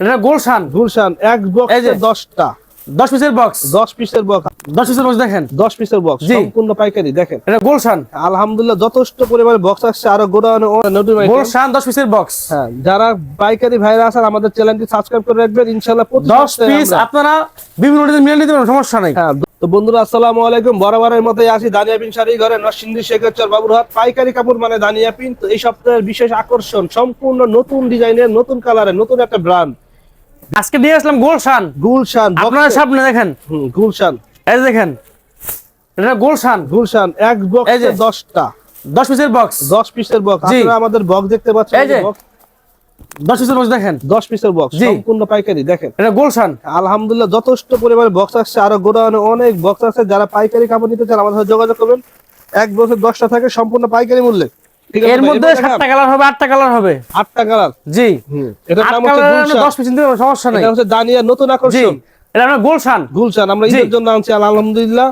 এটা গোলশান। গুলশান এক। বক্সে দশটা। দশ পিসের বক্স দশ পিসের বক্স দশ পিসের বক্স দেখেন। দশ পিসের বক্স সম্পূর্ণ পাইকারি দেখেন। এটা গোলশান। আলহামদুলিল্লাহ যথেষ্ট পরিমাণে বক্স আসছে আরও। গোলশান দশ পিসের বক্স হ্যাঁ যারা পাইকারি ভাইরা আছেন আমাদের চ্যানেলটি সাবস্ক্রাইব করে রাখবেন ইনশাআল্লাহ প্রতি দশ সপ্তাহে পিস আপনারা বিভিন্ন মিলে নিতে সমস্যা নাই। হ্যাঁ তো বন্ধুরা আসসালামু আলাইকুম। বরাবরের মতোই আছি দানিয়া পিন শাড়ি ঘরে নরসিংদী শেখেরচর বাবুরহাট। পাইকারি কাপড় মানে দানিয়া পিন। তো এই সপ্তাহের বিশেষ আকর্ষণ সম্পূর্ণ নতুন ডিজাইনের নতুন কালারের নতুন একটা ব্র্যান্ড আজকে নিয়ে আসলাম গোলশান। গুলশান আপনারা সামনে দেখেন। গুলশান। এই দেখেন এটা গোলশান। গুলশান এক বক্স এই যে। দশটা। দশ পিসের বক্স। দশ পিসের বক্স। আপনারা আমাদের বক্স দেখতে পাচ্ছেন এই যে। দশ পিসের বক্স দেখেন। দশ পিসের বক্স। সম্পূর্ণ পাইকারি দেখেন। এটা গোলশান। আলহামদুলিল্লাহ যথেষ্ট পরিমাণে বক্স আসছে। আরও গোডাউনে অনেক বক্স আছে। যারা পাইকারি কাপড় নিতে চান আমাদের সাথে যোগাযোগ করবেন। এক বছর দশটা থাকে সম্পূর্ণ পাইকারি মূল্যে। এর মধ্যে সাতটা কালার হবে আটটা কালার হবে। আটটা কালার জি। আট নাম হচ্ছে গুলশান। দশ পিস সমস্যা নাই। এটা হচ্ছে দানিয়ার নতুন আকর্ষণ। এটা আমরা গোলশান। গুলশান আমরা ঈদের জন্য আনছি আলহামদুলিল্লাহ।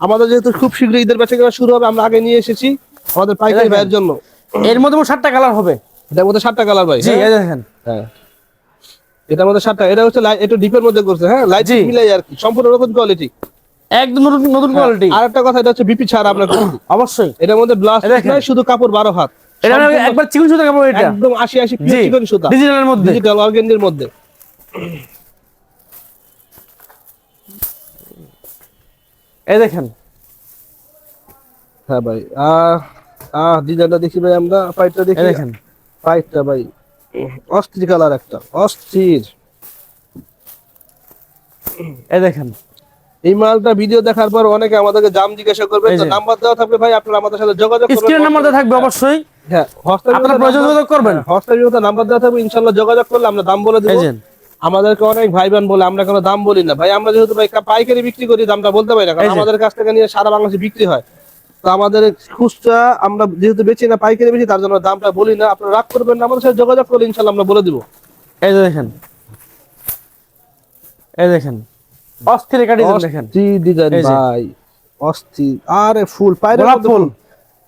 আমাদের যেহেতু খুব শীঘ্রই ঈদের বেচা কেনা শুরু হবে আমরা আগে নিয়ে এসেছি আমাদের পাইকারি। ভাইয়ের জন্য। এর মধ্যে সাতটা কালার হবে। এটার মধ্যে সাতটা কালার ভাই জি হ্যাঁ? এই দেখেন। হ্যাঁ। এটার মধ্যে সাতটা এটা হচ্ছে একটু ডিপের মধ্যে করছে হ্যাঁ? লাইট। মিলাই আর কি সম্পূর্ণ নতুন কোয়ালিটি একদম নতুন নতুন কোয়ালিটি আর একটা কথা এটা হচ্ছে বিপি ছাড়া আমরা অবশ্যই। এটার মধ্যে ব্লাস্ট নাই শুধু কাপড় বারো হাত। এটা একবার চিকুন সুতা কাপড় এটা। একদম আশি আশি জি চিকন সুতা। ডিজিটালের মধ্যে। ডিজিটাল অর্গেন্ডির মধ্যে। এই দেখেন। হ্যাঁ ভাই আহ আহ ডিজাইনটা দেখি ভাই আমরা পাইটটা দেখি। দেখেন। পাইটটা ভাই অস্থির কালার একটা অস্থির। এই দেখেন। এই মালটা ভিডিও দেখার পর অনেকে আমাদেরকে দাম জিজ্ঞাসা করবে তো নাম্বার দেওয়া থাকবে ভাই আপনারা আমাদের সাথে যোগাযোগ করবেন। স্ক্রিন নাম্বারটা থাকবে অবশ্যই। হ্যাঁ আপনারা যোগাযোগ করবেন। হোয়াটসঅ্যাপে নাম্বার দেওয়া থাকবে ইনশাআল্লাহ যোগাযোগ করলে আমরা দাম বলে দেবো। আমাদেরকে অনেক ভাই বোন বলে আমরা কোনো দাম বলি না। ভাই আমরা যেহেতু ভাই পাইকারি বিক্রি করি দামটা বলতে পারি না কারণ। আমাদের কাছ থেকে নিয়ে সারা বাংলাদেশে বিক্রি হয়। তো আমাদের খুচরা আমরা যেহেতু বেচি না পাইকারি বেশি তার জন্য দামটা বলি না। আপনারা রাগ করবেন না আমাদের সাথে যোগাযোগ করলে ইনশাল্লাহ আমরা বলে দিব। এই দেখেন। এই দেখেন। অস্থির একটা ডিজাইন দেখেন। ডিজাইন ভাই অস্থির। আরে ফুল ফুল।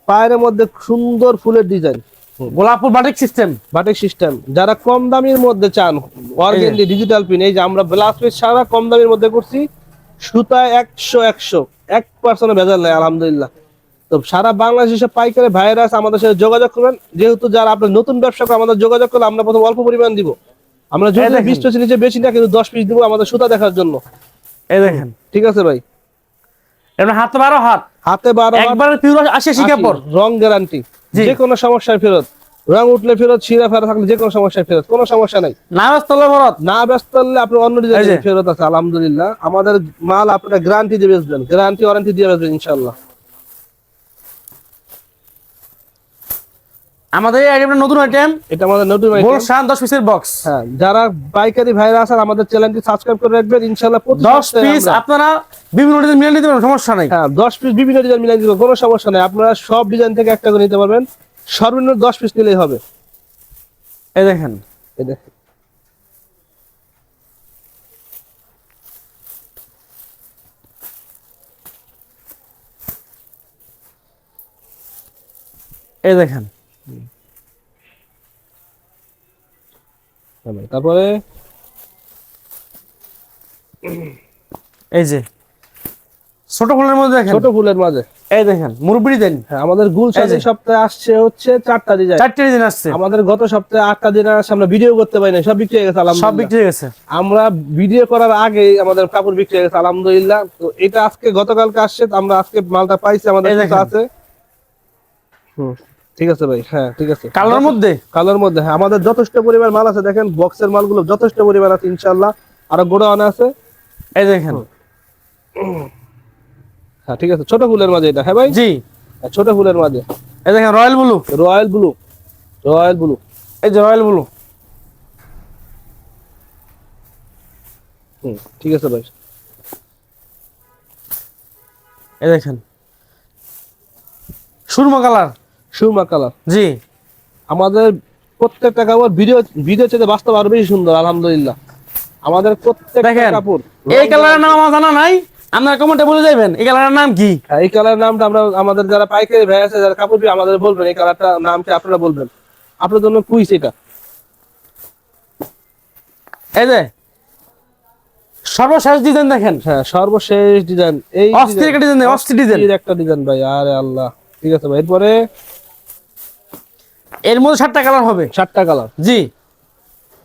পায়ের মধ্যে সুন্দর ফুলের ডিজাইন গোলাপ ফুল বাটিক সিস্টেম বাটিক সিস্টেম যারা কম দামের মধ্যে চান অর্গেন্ডি ডিজিটাল পিন এই যে আমরা ব্লাউজ পিস সারা কম দামের মধ্যে করছি সুতা একশো একশো। এক পার্সেন্ট ভেজাল নাই আলহামদুলিল্লাহ। তো সারা বাংলাদেশ সব পাইকারি ভাইরাস আমাদের সাথে যোগাযোগ করবেন। যেহেতু যারা আপনার নতুন ব্যবসা করে আমাদের যোগাযোগ করলে আমরা প্রথম অল্প পরিমাণ দিব। আমরা যদি। বিশ পিস নিচে বেশি না কিন্তু দশ পিস দিব আমাদের সুতা দেখার জন্য। এই দেখেন। ঠিক আছে ভাই। এমন হাতে বারো হাত। হাতে বারো একবার আশি আশি, রং গ্যারান্টি। যে কোনো সমস্যায় ফেরত। রং উঠলে ফেরত শিরা ফেরা থাকলে যে কোনো সমস্যায় ফেরত। কোনো সমস্যা নাই। না ব্যস্ত হলে ফেরত। না ব্যস্ত হলে আপনি অন্য ডিজাইন ফেরত আছে আলহামদুলিল্লাহ। আমাদের মাল আপনারা গ্যারান্টি দিয়ে বেচবেন। গ্যারান্টি ওয়ারেন্টি দিয়ে বেচবেন ইনশাল্লাহ আমাদের এই আইটেমটা নতুন আইটেম এটা আমাদের নতুন item। গোলশান দশ পিসের বক্স হ্যাঁ যারা পাইকারি ভাইরা আছেন আমাদের চ্যানেলটি সাবস্ক্রাইব করে রাখবেন। দশ সপ্তাহে পিস আপনারা বিভিন্ন ডিজাইন মিলে নিতে পারেন সমস্যা নাই। হ্যাঁ দশ পিস বিভিন্ন ডিজাইন মিলাই দিব কোনো সমস্যা নাই। আপনারা সব ডিজাইন থেকে একটা করে নিতে পারবেন। সর্বনিম্ন দশ পিস নিলেই হবে। এই দেখেন। এই দেখেন। এই দেখেন হ্যাঁ ভাই, তারপরে? এই যে ছোট ফুলের মধ্যে দেখেন। ছোট ফুলের মাঝে। এই দেখেন মুরব্বি ডিজাইন হ্যাঁ আমাদের গুল এই যে। সপ্তাহে আসছে হচ্ছে চারটা ডিজাইন চারটে ডিজাইন আসছে। আমাদের গত সপ্তাহে আটটা দিন আসছে আমরা ভিডিও করতে পারি না সব বিক্রি হয়ে গেছে সব বিক্রি হয়ে গেছে। আমরা ভিডিও করার আগে আমাদের কাপড় বিক্রি হয়ে গেছে আলহামদুলিল্লাহ। তো এটা আজকে গতকালকে আসছে আমরা আজকে মালটা পাইছি আমাদের কাছে আছে। হুম। ঠিক আছে ভাই হ্যাঁ ঠিক আছে। কালোর মধ্যে? কালোর মধ্যে হ্যাঁ আমাদের যথেষ্ট পরিমাণ মাল আছে দেখেন বক্সের মালগুলো যথেষ্ট পরিমাণ আছে ইনশাল্লাহ আরও গোডাউন আছে। এই দেখেন। হ্যাঁ ঠিক আছে ছোট ফুলের মাঝে এটা হ্যাঁ ভাই? জি। হ্যাঁ, ছোট ফুলের মাঝে। এই দেখেন royal blue. Royal blue royal blue. এই যে রয়্যাল ব্লু। হুম ঠিক আছে ভাই। এই দেখেন। সুরমা কালার। সুরমা কালার। জি। আমাদের প্রত্যেকটা কাপড় ভিডিও ভিডিও চেয়ে বাস্তব আরও বেশি সুন্দর আলহামদুলিল্লাহ। আমাদের প্রত্যেকটা কাপড় এই কালারের নাম আমার জানা নাই আপনারা কমেন্টে বলে যাবেন এই কালারের নাম কি? হ্যাঁ, এই কালার নামটা আমরা আমাদের যারা পাইকারি ভাই আছে যারা কাপড় দিয়ে আমাদের বলবেন এই কালারটা নামটা আপনারা বলবেন। আপনার জন্য কুইস এটা। এই যে সর্বশেষ ডিজাইন দেখেন। হ্যাঁ সর্বশেষ ডিজাইন এই অস্থির একটা ডিজাইন অস্থির ডিজাইন একটা ডিজাইন ভাই আরে আল্লাহ। ঠিক আছে ভাই এরপরে এর মধ্যে সাতটা কালার হবে? সাতটা কালার জি।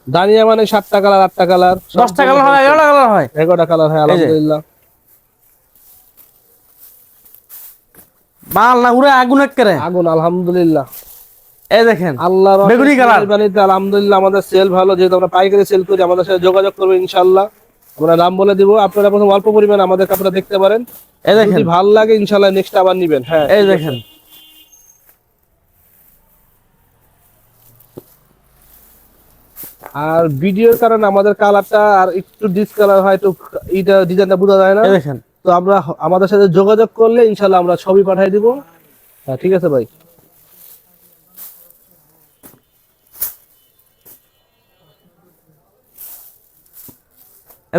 দানিয়া মানে সাতটা কালার আটটা কালার দশটা কালার হয় এগারোটা কালার হয়? এগারোটা কালার হ্যাঁ। আলহামদুলিল্লাহ। উড়ে আগুন আগুন আলহামদুলিল্লাহ। এই দেখেন আল্লাহর বেগুনি কালার। মেহরবানিতে আলহামদুলিল্লাহ আমাদের সেল ভালো যেহেতু আমরা পাইকারি সেল করি আমাদের সাথে যোগাযোগ ইনশাআল্লাহ। আমরা নাম বলে দিব আপনারা প্রথম অল্প পরিমাণ আমাদের কাপড় দেখতে পারেন। এই দেখেন। ভালো লাগে ইনশাআল্লাহ নেক্সট আবার নিবেন হ্যাঁ। এই দেখেন। আর ভিডিওর কারণে আমাদের কালারটা আর একটু ডিসকালার হয় একটু এইটা ডিজাইনটা বোঝা যায় না। দেখেন তো আমরা আমাদের সাথে যোগাযোগ করলে ইনশাআল্লাহ আমরা ছবি পাঠিয়ে দিব। হ্যাঁ ঠিক আছে ভাই।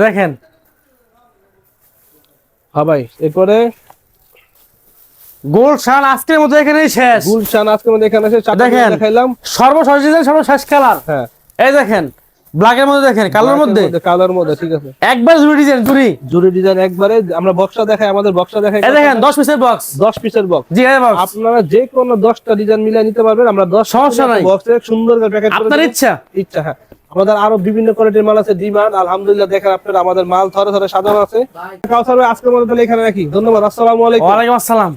দেখেন। হ্যাঁ ভাই এরপরে? গোল্ড শান আজকের মতো এখানেই শেষ। গুলশান আজকের আমাদের এখানে চারটা দেখেন। দেখাইলাম। সর্বশেষ ডিজাইন সর্বশেষ কালার হ্যাঁ। এই দেখেন ব্ল্যাকের মধ্যে দেখেন কালোর মধ্যে? কালার মধ্যে ঠিক আছে। একবার জুড়ি ডিজাইন জুড়ি। জুরি ডিজাইন একবারে আমরা বক্সটা দেখাই আমাদের বক্সটা দেখাই এই দেখেন দশ পিসের বক্স দশ পিসের বক্স জি এই বক্স আপনারা যে কোনো দশটা ডিজাইন মিলিয়ে নিতে পারবেন আমরা দশ সমস্যা নাই। বক্সে সুন্দর করে প্যাকেট করে আপনার ইচ্ছা? ইচ্ছা হ্যাঁ। আমাদের আরও বিভিন্ন কোয়ালিটির মাল আছে ডিমান্ড আলহামদুলিল্লাহ দেখেন আপনারা আমাদের মাল থরে থরে সাজানো আছে। কাউসার আজকের মতো তাহলে এখানে রাখি। ধন্যবাদ আসসালামু আলাইকুম। ওয়ালাইকুম আসসালাম।